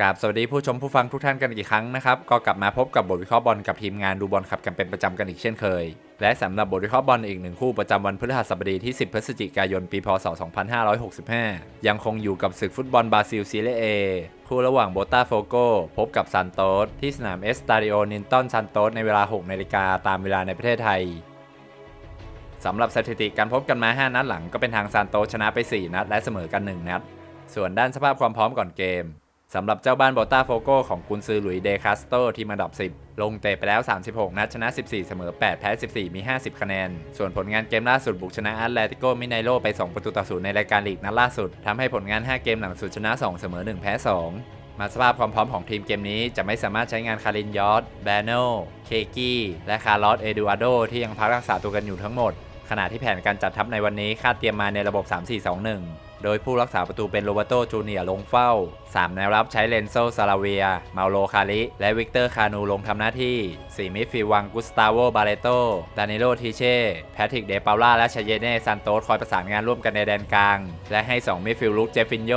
กราบสวัสดีผู้ชมผู้ฟังทุกท่านกันอีกครั้งนะครับ ก็กลับมาพบกับบทวิเคราะห์บอลกับทีมงานดูบอลขับกันเป็นประจำกันอีกเช่นเคย และสำหรับบทวิเคราะห์บอลอีกหนึ่งคู่ประจำวันพฤหัสบดีที่ 10 พฤศจิกายนปีพศ 2565 ยังคงอยู่กับศึกฟุตบอลบราซิลซีเรเอคู่ระหว่างโบตาโฟโกพบกับซานโตสที่สนามเอสตาดิโอนินตันซานโตสในเวลา 6 นาฬิกาตามเวลาในประเทศไทยสำหรับสถิติการพบกันมา 5 นัดหลังก็เป็นทางซานโตชนะไป 4 นัดและเสมอกัน 1 นัด ส่วนด้านสภาพความพร้อมก่อนเกม สำหรับเจ้าบ้านโบตาโฟโกของกุนซือหลุยส์เดคาสโตทีมอันดับ 10 ลงเตะไปแล้ว 36 นัดชนะ 14 เสมอ 8 แพ้ 14 มี 50 คะแนน ส่วนผลงานเกมล่าสุดบุกชนะแอตเลติโกมิไนโลไป 2 ประตูต่อศูนย์ในรายการลีกนัดล่าสุดทำให้ผลงาน 5 เกมหลังสุดชนะ 2 เสมอ 1 แพ้ 2มาสภาพความพร้อมของทีมเกมนี้จะไม่สามารถใช้งานคารินยอสแบโนเคกี้ และคาร์ลอส เอดูอาโด ที่ยังพักรักษาตัวกันอยู่ทั้งหมด ขณะที่แผนการจัดทัพในวันนี้คาดเตรียมมาในระบบ 3-4-2-1 โดยผู้รักษาประตูเป็นโรเบโตจูเนียร์ลงเฝ้า 3 แนวรับใช้เลนโซซาลาเวีย มาโลคาริ และวิกเตอร์คานูลงทำหน้าที่ 4 มิดฟิลด์วังกุสตาโว บาเลโต ดานิโลทีเช่ แพทริก เดปาล่า และชเยเน่ ซันโตสคอยประสานงานร่วมกันในแดนกลาง และให้ 2 มิดฟิลลุกเจฟฟินโย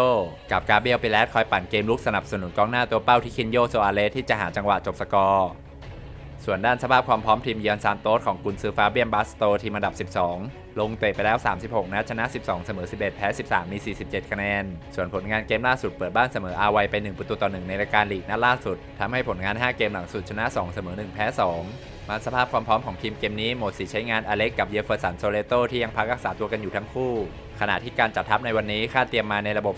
กับกาเบียลปิแลสคอยปั่นเกมลุกสนับสนุนกองหน้าตัวเป้าที่คินโยโซอาเลสที่จะหาจังหวะจบสกอร์ส่วนด้านสภาพความพร้อมทีมเยือนซานโตสของกุนซือฟาเบียนบาสโตทีมอันดับ 12 ลงเตะไปแล้ว 36 นัดชนะ 12 เสมอ 11 แพ้ 13 มี 47 คะแนน ส่วนผลงานเกมล่าสุดเปิดบ้านเสมออาไวไป 1 ประตูต่อ 1 ในรายการลีกนัดล่าสุดทำให้ผลงาน 5 เกมหลังสุดชนะ 2 เสมอ 1 แพ้ 2มาสภาพความพร้อมของทีมเกมนี้หมดสิใช้งานอเล็กกับเยฟเฟอร์สันโซเลโตที่ยังพักรักษาตัวกันอยู่ทั้งคู่ ขณะที่การจัดทัพในวันนี้คาดเตรียมมาในระบบ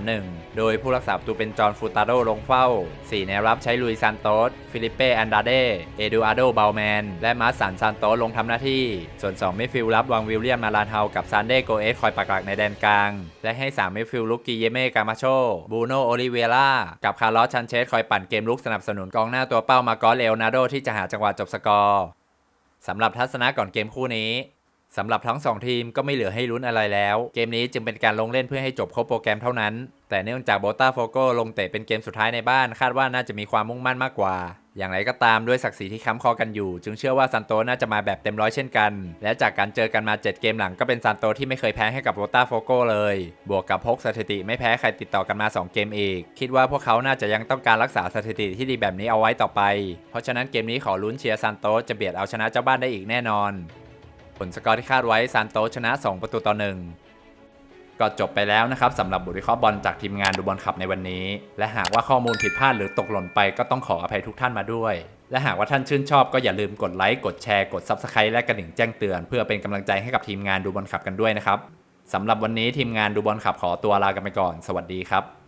4-2-3-1 โดยผู้รักษาประตูเป็นจอห์นฟูตาโดลงเฝ้า 4 แนวรับใช้ลุยซานโตสฟิลิปเป้แอนดาเด เอดูอาโดเบลแมน และมาร์สันซานโตสลงทำหน้าที่ ส่วน 2 มิดฟิลด์รับวางวิิลเลียมมาลานเฮากับซานเดโกเอสคอยปักหลักในแดนกลาง และให้3มิดฟิลลุกกิเยเม่กามาโชบูโนโอลิเวล่ากับคาร์ลอสชันเชสคอยปั่นเกมลุกสนับสนุนกองหน้าตัวเป้ามากอสเลโอนาร์โดที่จะหาจังหวะจบสกอร์สำหรับทัศนะก่อนเกมคู่นี้ สำหรับทั้ง 2 ทีมก็ไม่เหลือให้ลุ้นอะไรแล้ว เกมนี้จึงเป็นการลงเล่นเพื่อให้จบครบโปรแกรมเท่านั้น แต่เนื่องจากโบตาโฟโกลงเตะเป็นเกมสุดท้ายในบ้าน คาดว่าน่าจะมีความมุ่งมั่นมากกว่า อย่างไรก็ตามด้วยศักดิ์ศรีที่ค้ำคอกันอยู่ จึงเชื่อว่าซันโตน่าจะมาแบบเต็มร้อยเช่นกัน และจากการเจอกันมา 7 เกมหลังก็เป็นซันโตที่ไม่เคยแพ้ให้กับโบตาโฟโกเลย บวกกับพกสถิติไม่แพ้ใครติดต่อกันมา 2 เกมอีก คิดว่าพวกเขาน่าจะยังต้องการรักษาสถิติที่ดีแบบนี้เอาไว้ต่อไป เพราะฉะนั้นเกมนี้ขอลุ้นเชียร์ซันโตจะเบียดเอาชนะเจ้าบ้านได้อีกแน่นอน ผลสกอร์ที่คาดไว้ซานโตชนะ 2 ประตูต่อหนึ่งก็จบไปแล้วนะครับสำหรับบทวิเคราะห์บอลจากทีมงานดูบอลขับในวันนี้ และหากว่าข้อมูลผิดพลาดหรือตกหล่นไปก็ต้องขออภัยทุกท่านมาด้วย และหากว่าท่านชื่นชอบก็อย่าลืมกดไลค์กดแชร์กด Subscribe และกระดิ่งแจ้งเตือน เพื่อเป็นกำลังใจให้กับทีมงานดูบอลขับกันด้วยนะครับสำหรับวันนี้ทีมงานดูบอลขับขอตัวลากันไปก่อน สวัสดีครับ